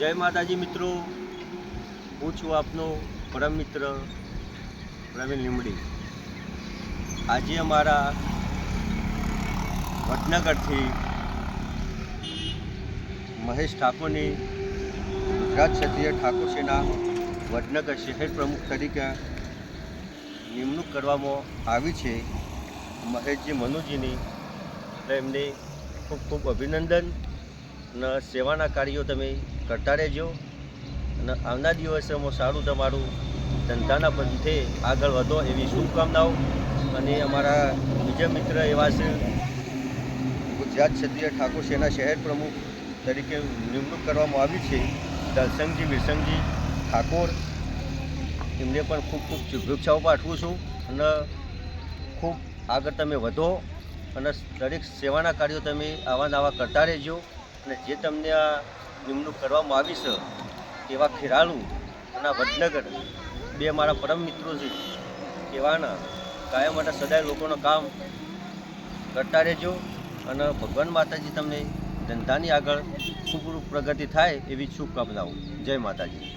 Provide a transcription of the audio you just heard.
જય માતાજી મિત્રો. હું છું આપનો પરમ મિત્ર પ્રવીણ લીમડી આજે અમારા વડનગરથી મહેશ ઠાકોરની ગુજરાત ક્ષત્રિય ઠાકોર સેના વડનગર શહેર પ્રમુખ તરીકે નિમણૂક કરવામાં આવી છે. મહેશજી મનુજીની એમને ખૂબ ખૂબ અભિનંદન. અને સેવાના કાર્યો તમે કરતા રહેજો. અને આવનાર દિવસોમાં સારું તમારું ધંધાના પંથે આગળ વધો એવી શુભકામનાઓ. અને અમારા બીજા મિત્ર એવા છે ગુજરાત ક્ષત્રિય ઠાકોર સેના શહેર પ્રમુખ તરીકે નિમણૂક કરવામાં આવી છે. દલસંગજી વિરસંગજી ઠાકોર. એમને પણ ખૂબ ખૂબ શુભેચ્છાઓ પાઠવું છું. અને ખૂબ આગળ તમે વધો. અને દરેક સેવાના કાર્યો તમે આવા નવા કરતા રહેજો. અને જે તમને આ નિમણૂક કરવામાં આવી છે, એવા ખેરાલુ અને વડનગર, બે મારા પરમ મિત્રો છે, એવાના કાયમ માટે સદાય લોકોનું કામ કરતા રહેજો અને ભગવાન માતાજી તમને ધંધાની આગળ ખૂબ પ્રગતિ થાય એવી શુભકામનાઓ. જય માતાજી.